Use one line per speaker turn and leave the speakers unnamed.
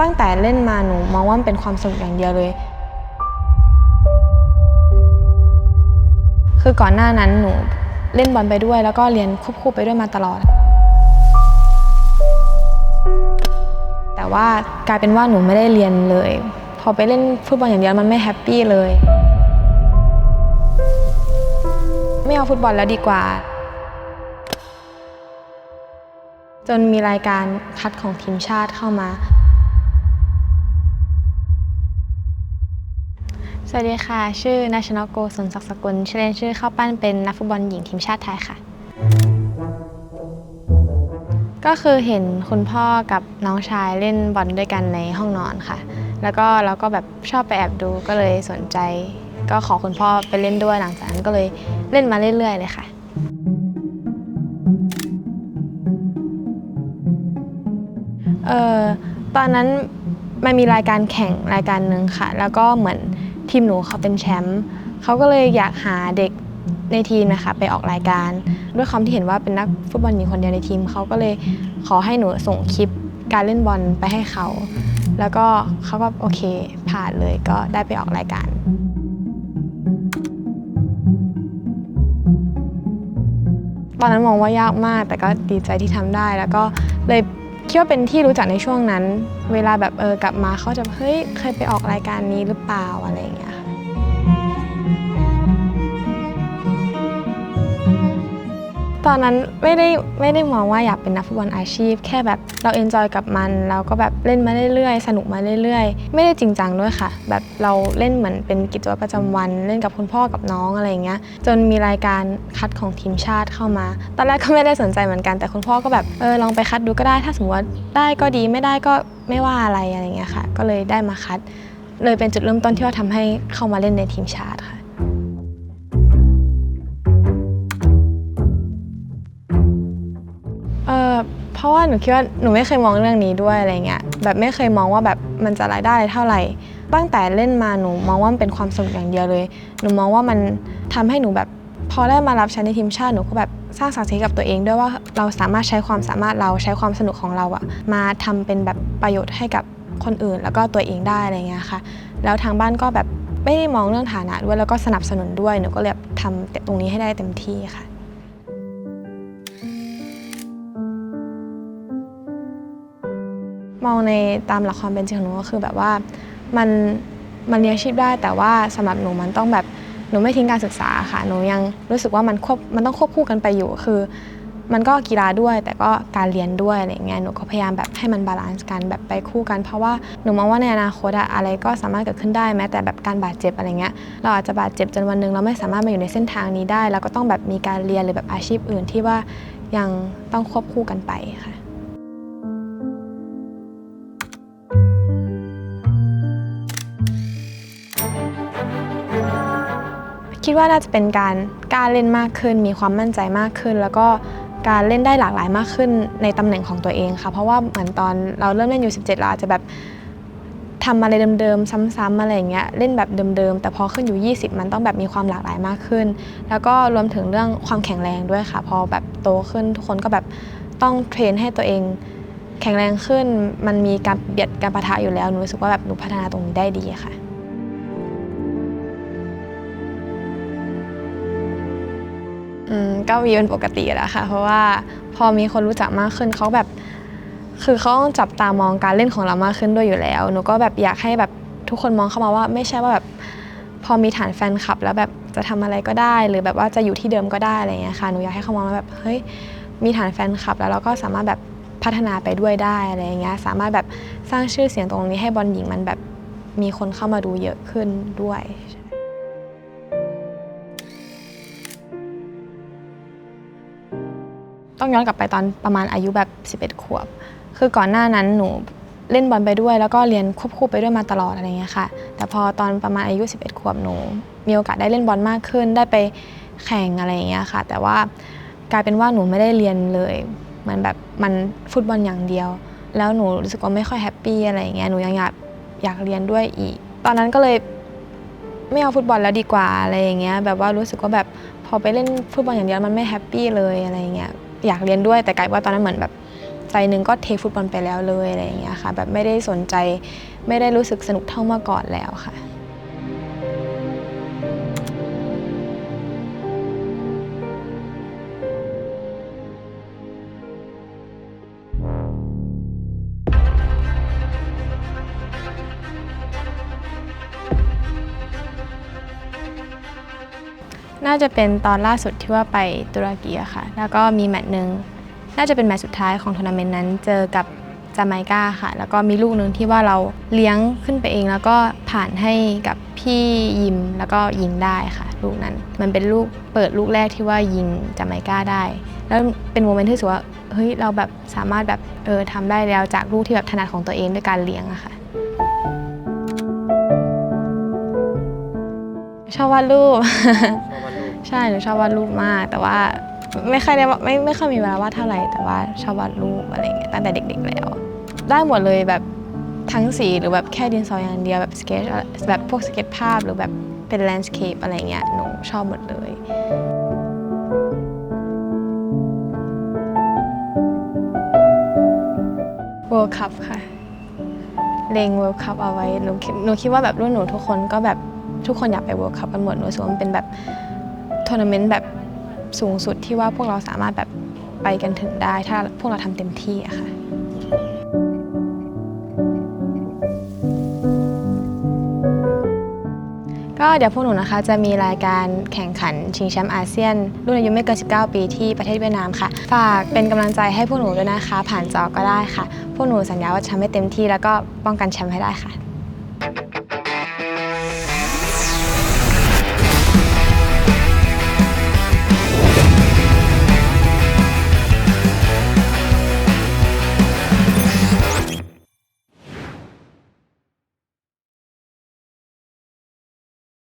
ตั้งแต่เล่นมาหนูมองว่ามันเป็นความสนุกอย่างเดียวเลย คือก่อนหน้านั้นหนูเล่นบอลไปด้วย แล้วก็เรียนควบคู่ไปด้วยมาตลอด แต่ว่ากลายเป็นว่าหนูไม่ได้เรียนเลย พอไปเล่นฟุตบอลอย่างเดียวมันไม่แฮปปี้เลย ไม่เอาฟุตบอลแล้วดีกว่า จนมีรายการคัดของทีมชาติเข้ามา วัสดีค่ะ ชื่อนาชนโกศลศักดิ์สกุลชื่อเล่นชื่อข้าวปั้นเป็นนักฟุตบอลหญิงทีมชาติไทยค่ะ ก็คือเห็นคุณพ่อกับน้องชายเล่นบอลด้วยกันในห้องนอนค่ะ แล้วก็เราก็แบบชอบไปแอบดูก็เลยสนใจ ก็ขอคุณพ่อไปเล่นด้วยหลังจากนั้นก็เลยเล่นมาเรื่อยๆเลยค่ะเอ่อตอนนั้นมันมีรายการแข่งรายการหนึ่งค่ะ แล้วก็เหมือน ทีมหนูเขาเป็นแชมป์เขาก็เลยอยากหาเด็กในทีมนะคะไปออกรายการ ด้วยความที่เห็นว่าเป็นนักฟุตบอลหญิงคนเดียวในทีมเขาก็เลยขอให้หนูส่งคลิปการเล่นบอลไปให้เขา แล้วก็เขาก็โอเคผ่านเลยก็ได้ไปออกรายการตอนนั้นมองว่ายากมากแต่ก็ดีใจที่ทำได้ แล้วก็เลย คิดว่าเป็นที่รู้จักในช่วงนั้น เวลาแบบเออกลับมาเขาจะเฮ้ยเคยไปออกรายการนี้หรือเปล่าอะไรอย่างเงี้ยค่ะ ตอนนั้นไม่ได้ไม่ได้มองว่าอยากเป็นนักฟุตบอลอาชีพ แค่แบบเราเอนจอยกับมันเราก็แบบเล่นมาเรื่อยๆ สนุกมาเรื่อยๆ ไม่ได้จริงจังด้วยค่ะ แบบเราเล่นเหมือนเป็นกิจวัตรประจำวัน เล่นกับคุณพ่อกับน้องอะไรอย่างเงี้ยจนมีรายการคัดของทีมชาติเข้ามา ตอนแรกก็ไม่ได้สนใจเหมือนกันแต่คุณพ่อก็แบบเออลองไปคัดดูก็ได้ ถ้าสมมติว่าได้ก็ดีไม่ได้ก็ไม่ว่าอะไรอะไรเงี้ยค่ะ ก็เลยได้มาคัด เลยเป็นจุดเริ่มต้นที่ว่าทำให้เข้ามาเล่นในทีมชาติค่ะ เพราะว่าหนูคิดว่าหนูไม่เคยมองเรื่องนี้ด้วยอะไรเงี้ยแบบไม่เคยมองว่าแบบมันจะรายได้เท่าไหร่ตั้งแต่เล่นมาหนูมองว่ามันเป็นความสนุกอย่างเดียวเลย หนูมองว่ามันทำให้หนูแบบพอได้มารับใช้ในทีมชาติหนูก็แบบสร้างศักดิ์ศรีกับตัวเอง ด้วยว่าเราสามารถใช้ความสามารถเราใช้ความสนุกของเราอะมาทำเป็นแบบประโยชน์ให้กับคนอื่น แล้วก็ตัวเองได้อะไรเงี้ยค่ะ แล้วทางบ้านก็แบบไม่ได้มองเรื่องฐานะด้วยแล้วก็สนับสนุนด้วยหนูก็เลยแบบทำตรงนี้ให้ได้เต็มที่ค่ะ มองในตามหลักความเป็นจริงของหนูก็คือแบบว่ามันมันเลี้ยงชีพได้ แต่ว่าสำหรับหนูมันต้องแบบหนูไม่ทิ้งการศึกษาค่ะหนูยังรู้สึกว่ามันควบมันต้องควบคู่กันไปอยู่คือ มันก็กีฬาด้วย แต่ก็การเรียนด้วยอะไรเงี้ยหนูก็พยายามแบบให้มันบาลานซ์กันแบบไปคู่กัน เพราะว่าหนูมองว่าในอนาคตอะอะไรก็สามารถเกิดขึ้นได้แม้แต่แบบการบาดเจ็บอะไรเงี้ยเราอาจจะบาดเจ็บจนวันหนึ่งเราไม่สามารถมาอยู่ในเส้นทางนี้ได้ แล้วก็ต้องแบบมีการเรียนหรือแบบอาชีพอื่นที่ว่ายังต้องควบคู่กันไปค่ะ คิดว่าน่าจะเป็นการกล้าเล่นมากขึ้น มีความมั่นใจมากขึ้น แล้วก็การเล่นได้หลากหลายมากขึ้นในตำแหน่งของตัวเองค่ะ เพราะว่าเหมือนตอนเราเริ่มเล่นอยู่ 17 เราอาจจะแบบทำอะไรเดิมๆ ซ้ำๆอะไรอย่างเงี้ยเล่นแบบเดิมๆ แต่พอขึ้นอยู่ 20 มันต้องแบบมีความหลากหลายมากขึ้น แล้วก็รวมถึงเรื่องความแข็งแรงด้วยค่ะ พอแบบโตขึ้นทุกคนก็แบบต้องเทรนให้ตัวเอง แข็งแรงขึ้นมันมีการเบียดการปะทะอยู่แล้วหนูรู้สึกว่าแบบหนูพัฒนาตรงนี้ได้ดีค่ะ ก็มีเป็นปกติแล้วค่ะ เพราะว่าพอมีคนรู้จักมากขึ้นเขาแบบ คือเขาจับตามองการเล่นของเรามากขึ้นด้วยอยู่แล้วหนูก็แบบอยากให้แบบทุกคนมองเข้ามาว่าไม่ใช่ว่าแบบพอมีฐานแฟนคลับ แล้วแบบจะทำอะไรก็ได้ หรือแบบว่าจะอยู่ที่เดิมก็ได้อะไรเงี้ยค่ะหนูอยากให้เขามองว่าแบบเฮ้ยมีฐานแฟนคลับ แล้วเราก็สามารถแบบพัฒนาไปด้วยได้อะไรเงี้ยสามารถแบบสร้างชื่อเสียงตรงนี้ให้บอลหญิงมันแบบมีคนเข้ามาดูเยอะขึ้นด้วย ต้องย้อนกลับไปตอนประมาณอายุแบบ 11 ขวบ คือก่อนหน้านั้นหนูเล่นบอลไปด้วย แล้วก็เรียนควบคู่ไปด้วยมาตลอดอะไรเงี้ยค่ะ แต่พอตอนประมาณอายุ 11 ขวบหนู มีโอกาสได้เล่นบอลมากขึ้น ได้ไปแข่งอะไรเงี้ยค่ะ แต่ว่ากลายเป็นว่าหนูไม่ได้เรียนเลยเหมือนแบบมันฟุตบอลอย่างเดียว แล้วหนูรู้สึกว่าไม่ค่อยแฮปปี้อะไรเงี้ย หนูยังอยากอยากเรียนด้วยอีก ตอนนั้นก็เลยไม่เอาฟุตบอลแล้วดีกว่าอะไรอย่างเงี้ย แบบว่ารู้สึกว่าแบบพอไปเล่นฟุตบอลอย่างเดียวมันไม่แฮปปี้เลยอะไรเงี้ย อยากเรียนด้วยแต่กลายว่าตอนนั้นเหมือนแบบใจหนึ่งก็เทฟุตบอลไปแล้วเลยอะไรอย่างเงี้ยค่ะ แบบไม่ได้สนใจไม่ได้รู้สึกสนุกเท่าเมื่อก่อนแล้วค่ะ น่าจะเป็นตอนล่าสุดที่ว่าไปตุรกีอะค่ะ แล้วก็มีแมตช์หนึ่งน่าจะเป็นแมตช์สุดท้ายของทัวร์นาเมนต์นั้นเจอกับจาไมกาค่ะ แล้วก็มีลูกหนึ่งที่ว่าเราเลี้ยงขึ้นไปเอง แล้วก็ผ่านให้กับพี่ยิมแล้วก็ยิงได้ค่ะ ลูกนั้น มันเป็นลูกเปิดลูกแรกที่ว่ายิงจาไมกาได้ แล้วเป็นโมเมนต์ที่รู้สึกว่าเฮ้ยเราแบบสามารถแบบเออทำได้แล้วจากลูกที่แบบถนัดของตัวเองด้วยการเลี้ยงอะค่ะชอบวาดรูป ใช่หนูชอบวาดรูปมาก แต่ว่าไม่ค่อยได้ไม่ไม่ค่อยมีเวลาวาดเท่าไหร่แต่ว่าชอบวาดรูปอะไรเงี้ยตั้งแต่เด็ก ๆ แล้ว ได้หมดเลยแบบทั้งสีหรือแบบแค่ดินสออย่างเดียวแบบสเกจแบบพวกสเก็ตภาพหรือแบบเป็นแลนด์สเคปอะไรเงี้ยหนูชอบหมดเลย World Cup ค่ะเลง World Cup เอาไว้หนูคิดหนูคิดว่าแบบรุ่นหนูทุกคนก็แบบทุกคนอยากไป World Cup กันหมดหนูรู้สึกว่ามันเป็นแบบ ทัวร์นาเมนต์แบบสูงสุดที่ว่าพวกเราสามารถแบบไปกันถึงได้ ถ้าพวกเราทำเต็มที่อะค่ะก็เดี๋ยวพวกหนูนะคะจะมีรายการแข่งขันชิงแชมป์อาเซียน รุ่นอายุไม่เกิน 19 ปีที่ประเทศเวียดนามค่ะ ฝากเป็นกำลังใจให้พวกหนูด้วยนะคะ ผ่านจอก็ได้ค่ะ พวกหนูสัญญาว่าจะทำให้เต็มที่แล้วก็ป้องกันแชมป์ให้ได้ค่ะ